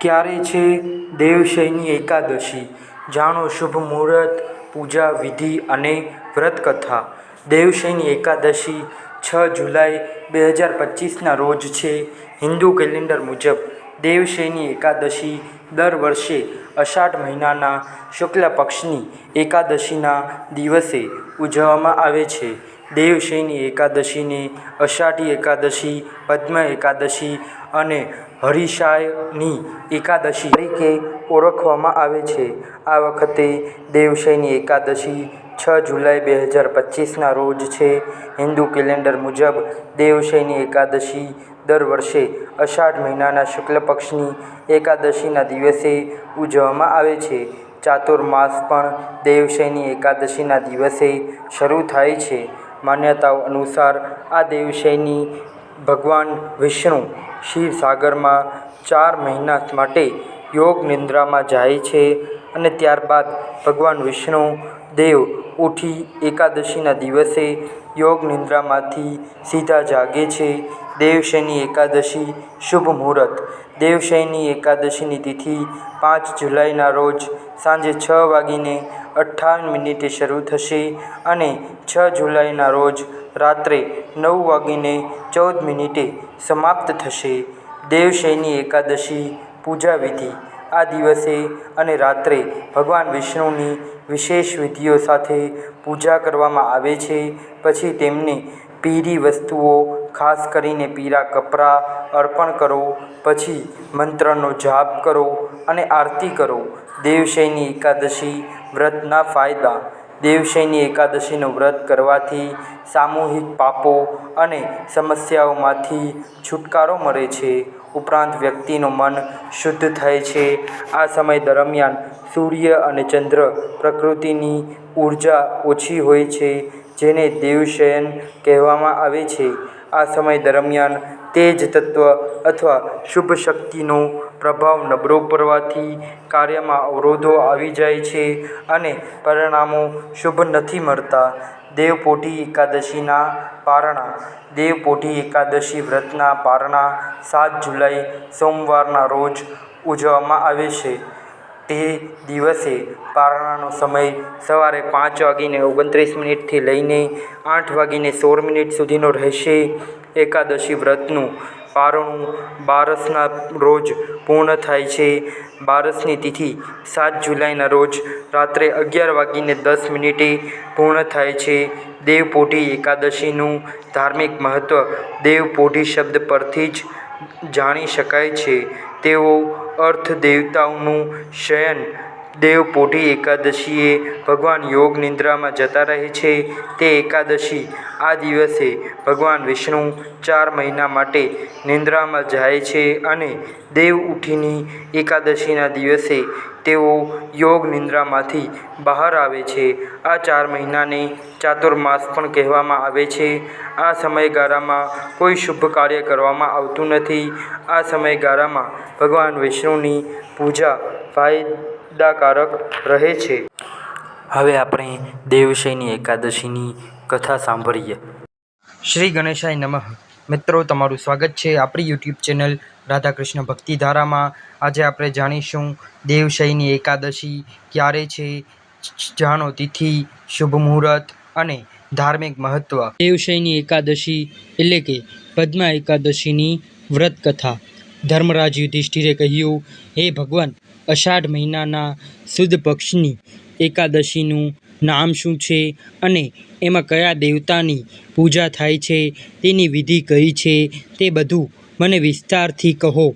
ક્યારે છે? દેવશયની એકાદશી. જાણો શુભ મુહૂર્ત, પૂજા વિધિ અને વ્રતકથા. દેવશયની એકાદશી છ જુલાઈ બે હજાર પચીસના રોજ છે. હિન્દુ કેલેન્ડર મુજબ દેવશયની એકાદશી દર વર્ષે અષાઢ મહિનાના શુક્લ પક્ષની એકાદશીના દિવસે ઉજવવામાં આવે છે. દેવશયની એકાદશીને અષાઢી એકાદશી, પદ્મ એકાદશી અને હરિશાયની એકાદશી તરીકે ઓળખવામાં આવે છે. આ વખતે દેવશયની એકાદશી છ જુલાઈ બે હજાર પચીસના રોજ છે. હિન્દુ કેલેન્ડર મુજબ દેવશયની એકાદશી દર વર્ષે અષાઢ મહિનાના શુક્લ પક્ષની એકાદશીના દિવસે ઉજવવામાં આવે છે. ચાતુર્માસ પણ દેવશયની એકાદશીના દિવસે શરૂ થાય છે. માન્યતાઓ અનુસાર આ દેવશયની ભગવાન વિષ્ણુ ક્ષીરસાગરમાં ચાર મહિના માટે યોગ નિદ્રામાં જાય છે અને ત્યારબાદ ભગવાન વિષ્ણુ દેવ ઉઠી એકાદશીના દિવસે યોગ નિદ્રામાંથી સીધા જાગે છે. દેવશયની એકાદશી શુભ મુહૂર્ત. દેવશયની એકાદશીની તિથિ પાંચ જુલાઈના રોજ સાંજે છ વાગીને અઠ્ઠાવન મિનિટે શરૂ થશે અને છ જુલાઈના રોજ રાત્રે નવ વાગીને ચૌદ મિનિટે સમાપ્ત થશે. દેવશયની એકાદશી પૂજા વિધિ. આ દિવસે અને રાત્રે ભગવાન વિષ્ણુની વિશેષ વિધિઓ સાથે પૂજા કરવામાં આવે છે. પછી તેમને પીરી વસ્તુઓ, ખાસ કરીને પીળા કપડાં અર્પણ કરો, પછી મંત્રનો જાપ કરો અને આરતી કરો. દેવશયની એકાદશી વ્રતના ફાયદા. દેવશયની એકાદશીનું વ્રત કરવાથી સામૂહિક પાપો અને સમસ્યાઓમાંથી છુટકારો મળે છે. ઉપરાંત વ્યક્તિનું મન શુદ્ધ થાય છે. આ સમય દરમિયાન સૂર્ય અને ચંદ્ર પ્રકૃતિની ઊર્જા ઓછી હોય છે, જેને દેવશયન કહેવામાં આવે છે. આ સમય દરમિયાન તેજ તત્વ અથવા શુભ શક્તિનો પ્રભાવ નબળો પડવાથી કાર્યમાં અવરોધો આવી જાય છે અને પરિણામો શુભ નથી મળતા. દેવપોઢી એકાદશીના પારણા. દેવપોઢી એકાદશી વ્રતના પારણા સાત જુલાઈ સોમવારના રોજ ઉજવવામાં આવે છે. તે દિવસે પારણાનો સમય સવારે પાંચ વાગીને ઓગણત્રીસ મિનિટથી લઈને આઠ વાગીને સોળ મિનિટ સુધીનો રહેશે. એકાદશી વ્રતનું પારણું બારસના રોજ પૂર્ણ થાય છે. બારસની તિથિ સાત જુલાઈના રોજ રાત્રે અગિયાર વાગીને દસ મિનિટે પૂર્ણ થાય છે. દેવપોઢી એકાદશીનું ધાર્મિક મહત્ત્વ દેવપોઢી શબ્દ પરથી જ જાણી શકાય છે. તેઓ અર્થ દેવતાઓનું શયન દેવપોઢી એકાદશીએ ભગવાન યોગ નિદ્રામાં જતા રહે છે. તે એકાદશી આ દિવસે ભગવાન વિષ્ણુ ચાર મહિના માટે નિદ્રામાં જાય છે અને દેવ ઉઠીની એકાદશીના દિવસે તેઓ યોગ નિદ્રામાંથી બહાર આવે છે. આ ચાર મહિનાને ચાતુર્માસ પણ કહેવામાં આવે છે. આ સમયગાળામાં કોઈ શુભ કાર્ય કરવામાં આવતું નથી. આ સમયગાળામાં ભગવાન વિષ્ણુની પૂજા ફાયદાકારક રહે છે. હવે આપણે દેવશયની એકાદશીની કથા સાંભળીએ. શ્રી ગણેશાય નમઃ. મિત્રો તમારું સ્વાગત છે આપણી યુટ્યુબ ચેનલ રાધાકૃષ્ણ ભક્તિધારામાં. આજે આપણે જાણીશું દેવશયની એકાદશી ક્યારે છે જાણો તિથિ શુભ મુહૂર્ત અને ધાર્મિક મહત્ત્વ દેવશયની એકાદશી એટલે કે પદ્મા એકાદશીની વ્રત કથા. ધર્મરાજ યુધિષ્ઠિરે કહ્યું હે ભગવાન અષાઢ મહિનાના સુદ પક્ષની એકાદશીનું નામ શું છે અને એમાં કયા દેવતાની પૂજા થાય છે, તેની વિધિ કઈ છે તે બધું મને વિસ્તારથી કહો.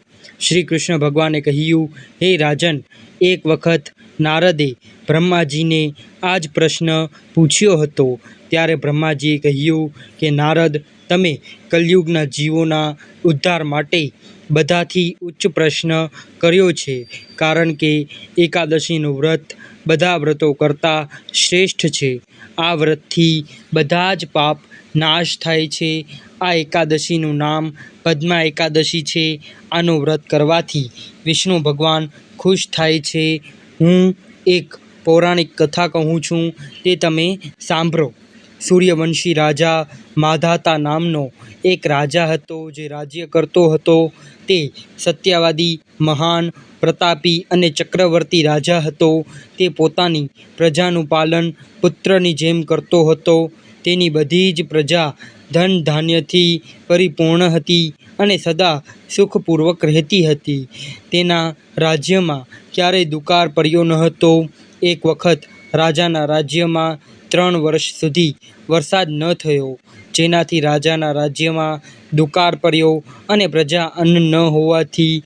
શ્રી કૃષ્ણ ભગવાને કહ્યું, હે રાજન, એક વખત નારદે બ્રહ્માજીને આ જ પ્રશ્ન પૂછ્યો હતો. ત્યારે બ્રહ્માજીએ કહ્યું કે, નારદ, તમે કલયુગના જીવોના ઉદ્ધાર માટે બધાથી ઉચ્ચ પ્રશ્ન કર્યો છે. કારણ કે એકાદશીનું વ્રત બધા વ્રતો કરતાં શ્રેષ્ઠ છે. આ વ્રતથી બધા જ પાપ નાશ થાય છે. આ એકાદશીનું નામ પદ્મા એકાદશી છે. આનું વ્રત કરવાથી વિષ્ણુ ભગવાન ખુશ થાય છે. હું એક પૌરાણિક કથા કહું છું. તે તમે સાંભળો. સૂર્યવંશી રાજા માધાતા નામનો એક રાજા હતો જે રાજ્ય કરતો હતો. તે સત્યવાદી, મહાન, પ્રતાપી અને ચક્રવર્તી રાજા હતો. તે પોતાની પ્રજાનું પાલન પુત્રની જેમ કરતો હતો. તેની બધી જ પ્રજા ધન ધાન્યથી પરિપૂર્ણ હતી અને સદા સુખપૂર્વક રહેતી હતી. તેના રાજ્યમાં ક્યારેય દુકાળ પડ્યો ન હતો. એક વખત રાજાના રાજ્યમાં ત્રણ વર્ષ સુધી વરસાદ ન થયો. જેનાથી રાજાના રાજ્યમાં દુકાળ પડ્યો અને પ્રજા અન્ન ન હોવાથી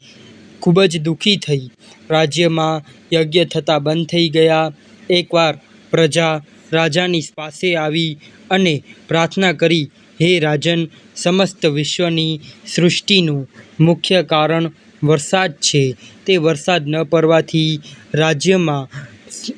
ખૂબ જ દુઃખી થઈ. રાજ્યમાં યજ્ઞ થતા બંધ થઈ ગયા. એકવાર પ્રજા રાજાની પાસે આવી અને પ્રાર્થના કરી, હે રાજન, સમસ્ત વિશ્વની સૃષ્ટિનું મુખ્ય કારણ વરસાદ છે. તે વરસાદ ન પડવાથી રાજ્યમાં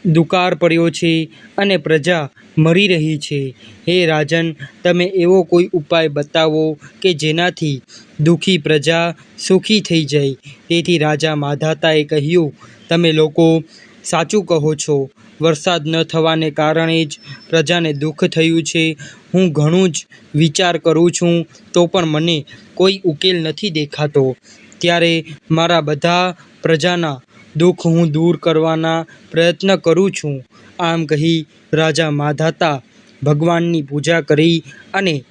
દુકાળ પડ્યો છે અને પ્રજા મરી રહી છે. હે રાજન, તમે એવો કોઈ ઉપાય બતાવો કે જેનાથી દુઃખી પ્રજા સુખી થઈ જાય? તેથી રાજા માધાતાએ કહ્યું, તમે લોકો સાચું કહો છો. વરસાદ ન થવાને કારણે જ પ્રજાને દુઃખ થયું છે. હું ઘણું જ વિચાર કરું છું, તો પણ મને કોઈ ઉકેલ નથી દેખાતો. ત્યારે મારા બધા પ્રજાના દુઃખ હું દૂર કરવાના પ્રયત્ન કરું છું. આમ કહી રાજા માધાતા ભગવાનની પૂજા કરી અને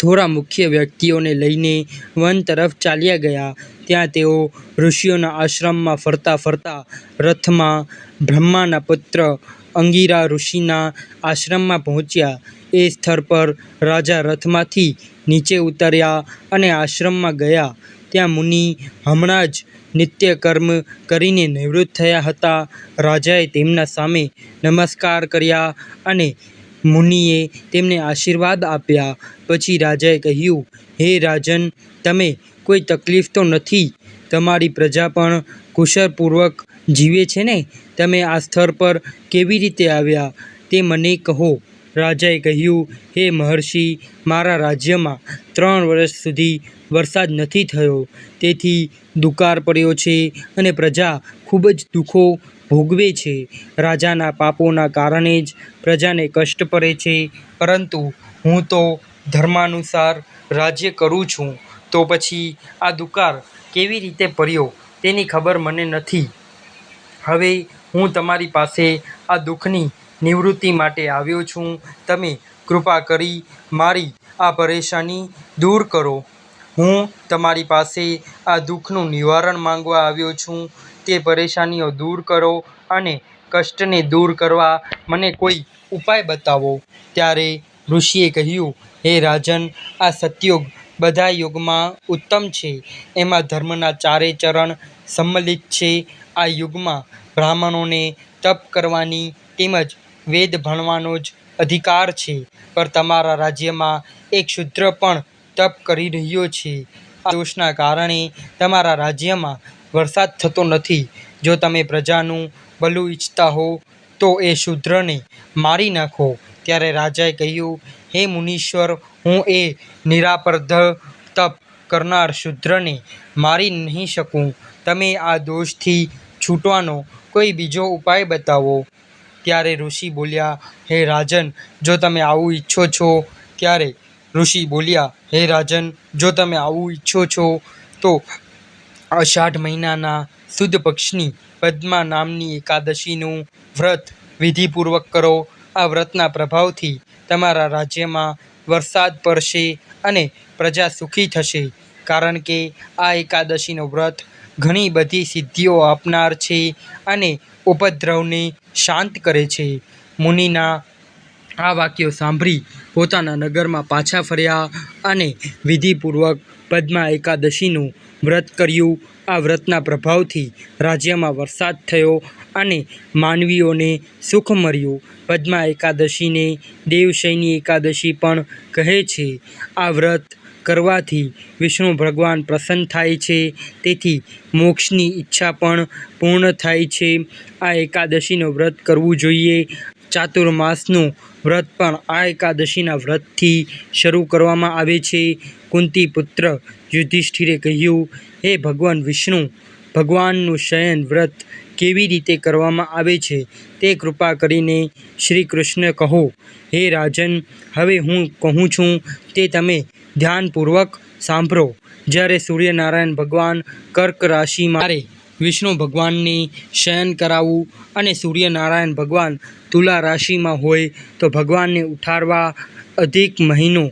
થોડા મુખ્ય વ્યક્તિઓને લઈને વન તરફ ચાલ્યા ગયા. ત્યાં તેઓ ઋષિઓના આશ્રમમાં ફરતા ફરતા રથમાં બ્રહ્માના પુત્ર અંગિરા ઋષિના આશ્રમમાં પહોંચ્યા. એ સ્થળ પર રાજા રથમાંથી નીચે ઉતર્યા અને આશ્રમમાં ગયા. ત્યાં મુનિ હમણાં જ નિત્યકર્મ કરીને નિવૃત્ત થયા હતા. રાજાએ તેમના સામે નમસ્કાર કર્યા અને મુનિએ તેમને આશીર્વાદ આપ્યા. પછી રાજાએ કહ્યું, હે રાજન, તમે કોઈ તકલીફ તો નથી. તમારી પ્રજા પણ કુશળપૂર્વક જીવે છે ને? તમે આ સ્થળ પર કેવી રીતે આવ્યા? તે મને કહો. રાજાએ કહ્યું, હે મહર્ષિ, મારા રાજ્યમાં ત્રણ વર્ષ સુધી વરસાદ નથી થયો. તેથી દુકાળ પડ્યો છે અને પ્રજા ખૂબ જ દુઃખો ભોગવે છે. રાજાના પાપોના કારણે જ પ્રજાને કષ્ટ પડે છે. પરંતુ હું તો ધર્માનુસાર રાજ્ય કરું છું. તો પછી આ દુકાળ કેવી રીતે પડ્યો તેની ખબર મને નથી. હવે હું તમારી પાસે આ દુઃખની નિવૃત્તિ માટે આવ્યો છું. તમે કૃપા કરી મારી આ પરેશાની દૂર કરો. હું તમારી પાસે આ દુઃખનું નિવારણ માંગવા આવ્યો છું. તે પરેશાનીઓ દૂર કરો અને કષ્ટને દૂર કરવા મને કોઈ ઉપાય બતાવો. ત્યારે ઋષિએ કહ્યું, હે રાજન, આ સત્યોગ બધા યુગમાં ઉત્તમ છે. એમાં ધર્મના ચારે ચરણ સંમલિત છે. આ યુગમાં બ્રાહ્મણોને તપ કરવાની તેમજ વેદ ભણવાનો જ અધિકાર છે, પણ તમારા રાજ્યમાં એક શૂદ્ર પણ તપ કરી રહ્યો છે. આ દોષના કારણે તમારા રાજ્યમાં વરસાદ થતો નથી. જો તમે પ્રજાનું ભલું ઈચ્છતા હો, તો એ શૂદ્રને મારી નાખો. ત્યારે રાજાએ કહ્યું, હે મુનીશ્વર, હું એ નિરાપર્ધ તપ કરનાર શૂદ્રને મારી નહીં શકું. તમે આ દોષથી છૂટવાનો કોઈ બીજો ઉપાય બતાવો. ત્યારે ઋષિ બોલ્યા, હે રાજન, જો તમે આવું ઈચ્છો છો, ત્યારે ઋષિ બોલ્યા, હે રાજન, જો તમે આવું ઈચ્છો છો, તો અષાઢ મહિનાના સુદ પક્ષની પદ્મા નામની એકાદશીનું વ્રત વિધિપૂર્વક કરો. આ વ્રતના પ્રભાવથી તમારા રાજ્યમાં વરસાદ પડશે અને પ્રજા સુખી થશે, કારણ કે આ એકાદશીનો વ્રત ઘણી બધી સિદ્ધિઓ આપનાર છે. અને ઉપદ્રવને શાંત કરે છે. મુનિના આ વાક્યો સાંભળી પોતાના નગરમાં પાછા ફર્યા અને વિધિપૂર્વક પદ્મા એકાદશીનું વ્રત કર્યું. આ વ્રતના પ્રભાવથી રાજ્યમાં વરસાદ થયો અને માનવીઓને સુખ મળ્યું. પદ્મા એકાદશીને દેવશયની એકાદશી પણ કહે છે. આ વ્રત કરવાથી વિષ્ણુ ભગવાન પ્રસન્ન થાય છે. તેથી મોક્ષની ઈચ્છા પણ પૂર્ણ થાય છે. આ એકાદશીનું વ્રત કરવું જોઈએ. ચાતુર્માસનું વ્રત પણ આ એકાદશીના વ્રતથી શરૂ કરવામાં આવે છે. કુંતી પુત્ર યુધિષ્ઠિરે કહ્યું, હે ભગવાન વિષ્ણુ, ભગવાનનું શયન વ્રત કેવી રીતે કરવામાં આવે છે તે કૃપા કરીને શ્રી કૃષ્ણ કહો. હે રાજન, હવે હું કહું છું તે તમે ધ્યાનપૂર્વક સાંભળો. જ્યારે સૂર્યનારાયણ ભગવાન કર્ક રાશિ મારે વિષ્ણુ ભગવાનને શયન કરાવવું અને સૂર્યનારાયણ ભગવાન તુલા રાશિમાં હોય તો ભગવાનને ઉઠારવા અધિક મહિનો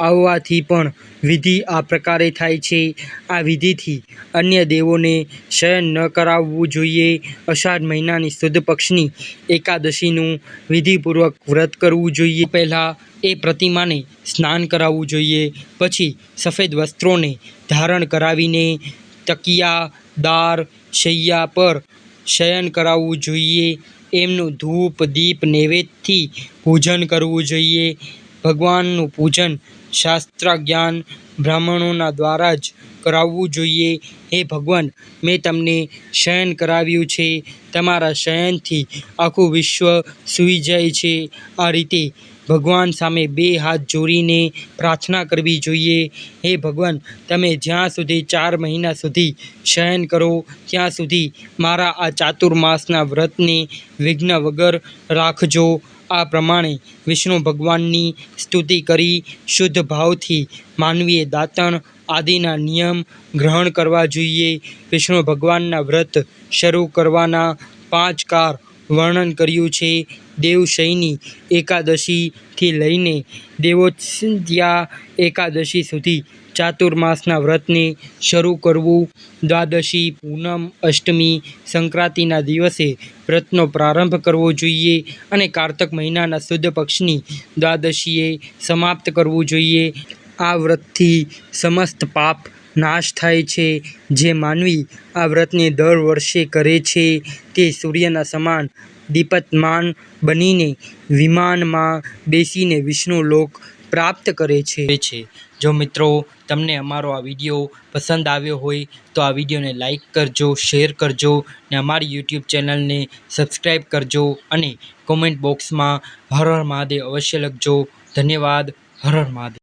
આવવાથી પણ વિધિ આ પ્રકારે થાય છે. આ વિધિથી અન્ય દેવોને શયન ન કરાવવું જોઈએ. અષાઢ મહિનાની શુદ્ધ પક્ષની એકાદશીનું વિધિપૂર્વક વ્રત કરવું જોઈએ. પહેલાં એ પ્રતિમાને સ્નાન કરાવવું જોઈએ. પછી સફેદ વસ્ત્રોને ધારણ કરાવીને તકિયા, દાર, શૈયા પર શયન કરાવવું જોઈએ. એમનું ધૂપ, દીપ, નૈવેદ્યથી પૂજન કરવું જોઈએ. ભગવાનનું પૂજન શાસ્ત્ર જ્ઞાન બ્રાહ્મણોના દ્વારા જ કરાવવું જોઈએ. હે ભગવાન, મેં તમને શયન કરાવ્યું છે. તમારા શયનથી આખું વિશ્વ સૂઈ જાય છે. આ રીતે ભગવાન સામે બે હાથ જોડીને પ્રાર્થના કરવી જોઈએ. હે ભગવાન, તમે જ્યાં સુધી ચાર મહિના સુધી શયન કરો, ત્યાં સુધી મારા આ ચાતુર્માસના વ્રતને વિઘ્ન વગર રાખજો. આ પ્રમાણે વિષ્ણુ ભગવાનની સ્તુતિ કરી, શુદ્ધ ભાવથી માનવીએ દાંતણ આદિના નિયમ ગ્રહણ કરવા જોઈએ. વિષ્ણુ ભગવાનના વ્રત શરૂ કરવાના પાંચ કાર વર્ણન કર્યું છે. દેવશયની એકાદશીથી લઈને દેવોત્સત્યા એકાદશી સુધી ચાતુર્માસના વ્રતને શરૂ કરવું. દ્વાદશી, પૂનમ, અષ્ટમી સંક્રાંતિના દિવસે વ્રતનો પ્રારંભ કરવો જોઈએ અને કારતક મહિનાના શુદ્ધ પક્ષની દ્વાદશીએ સમાપ્ત કરવું જોઈએ. આ વ્રતથી સમસ્ત પાપ નાશ થાય છે. જે માનવી આ વ્રતને દર વર્ષે કરે છે તે સૂર્યના સમાન દીપતમાન બનીને વિમાનમાં બેસીને વિષ્ણુ લોક પ્રાપ્ત કરે છે. જો મિત્રો તમને અમારો આ વીડિયો પસંદ આવ્યો હોય તો આ વિડીયોને લાઈક કરજો, શેર કરજો ને અમારી યુટ્યુબ ચેનલને સબસ્ક્રાઈબ કરજો અને કોમેન્ટ બોક્સમાં હર હર મહાદેવ અવશ્ય લખજો. ધન્યવાદ. હર હર મહાદેવ.